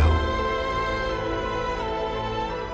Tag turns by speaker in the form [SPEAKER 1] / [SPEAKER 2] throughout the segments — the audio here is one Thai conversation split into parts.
[SPEAKER 1] ว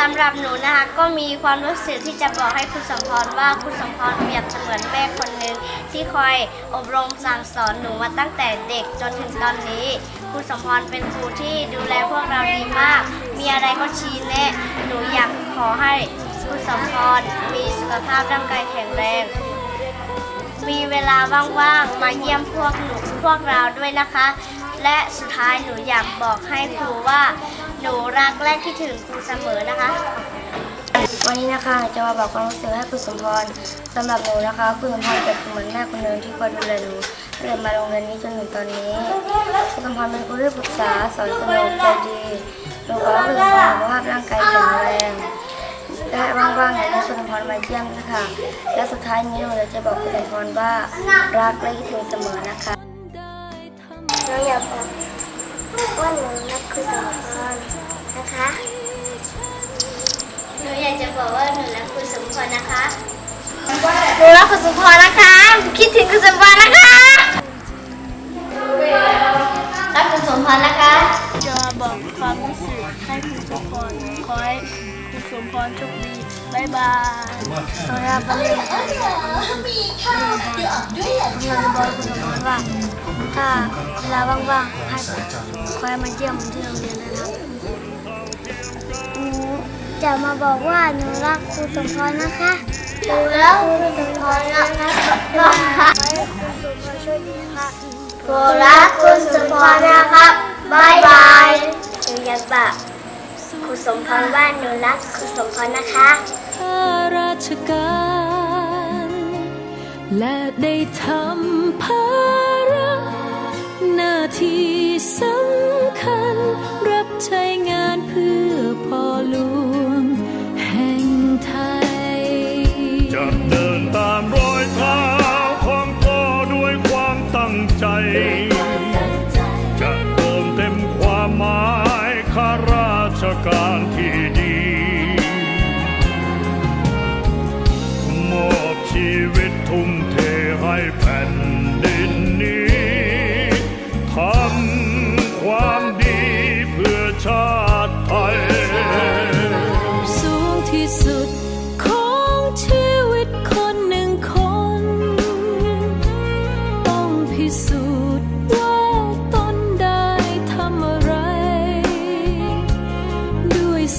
[SPEAKER 2] สำ
[SPEAKER 3] หรับหนูนะคะก็มีความรู้สึกที่จะบอกให้คุณสมพรว่าคุณสมพรเปรียบเสมือนแม่คนหนึ่งที่คอยอบรมสั่งสอนหนูมาตั้งแต่เด็กจนถึงตอนนี้คุณสมพรเป็นครูที่ดูแลพวกเราดีมาก มีอะไรก็ชี้แนะหนูอยากขอให้คุณสมพรมีสุขภาพร่างกายแข็งแรงมีเวลาว่างๆมาเยี่ยมพวกหนูพวกเราด้วยนะคะ และสุดท้ายหนูอยากบอกให้ครูว่า หนูรักและคิดถึงครูเสมอนะคะ
[SPEAKER 4] วันนี้นะคะหนูจะมาบอกความรู้สึกให้คุณสมพรสำหรับหนูนะคะ คุณสมพรเป็นเหมือนแม่คนหนึ่งที่คอยดูแลหนูเรียนมาโรงเรียนนี้จนถึงตอนนี้คุณสมพรเป็นครูที่ปรึกษาสอนสนุกใจดีหนูขอให้คุณสมพรสุขภาพร่างกายแข็งแรงและว่างๆอยากให้คุณสมพรมาเยี่ยมนะคะและสุดท้ายนี้หนูจะบอกคุณสมพรว่ารักและคิดถึงเสมอนะคะ
[SPEAKER 3] หนูอยากบอกว่าหนูรักคุณสมพร นะคะ หนูอยากจะบอกว่าหนูรักคุณสมพรนะคะ หนูรักคุณสมพรนะคะ คิดถึงคุณสมพรนะคะ รักคุณสมพรนะคะ
[SPEAKER 5] จะมาบอกความรู้สึกให้คุณสมพรขอให้คุณสมพรโชคดีบายบาย
[SPEAKER 4] สวัสดีครับผมอยากจะบอกคุณสมพรว่าถ้าเวลาว่างๆให้คอยมาเยี่ยมที่โรงเรียนนะครับ
[SPEAKER 3] หนู จะมาบอกว่าหนูรักครูสมพรนะคะหนูรักครูสมพรนะคะขอให้ครูสมพรช่วยดีค่ะหนูรักครูสมพรนะครับบายบายหนูอยากบอกครูสมพรว่าหนูรักครูสมพรนะคะ
[SPEAKER 2] ข้าราชการและได้ทำภาา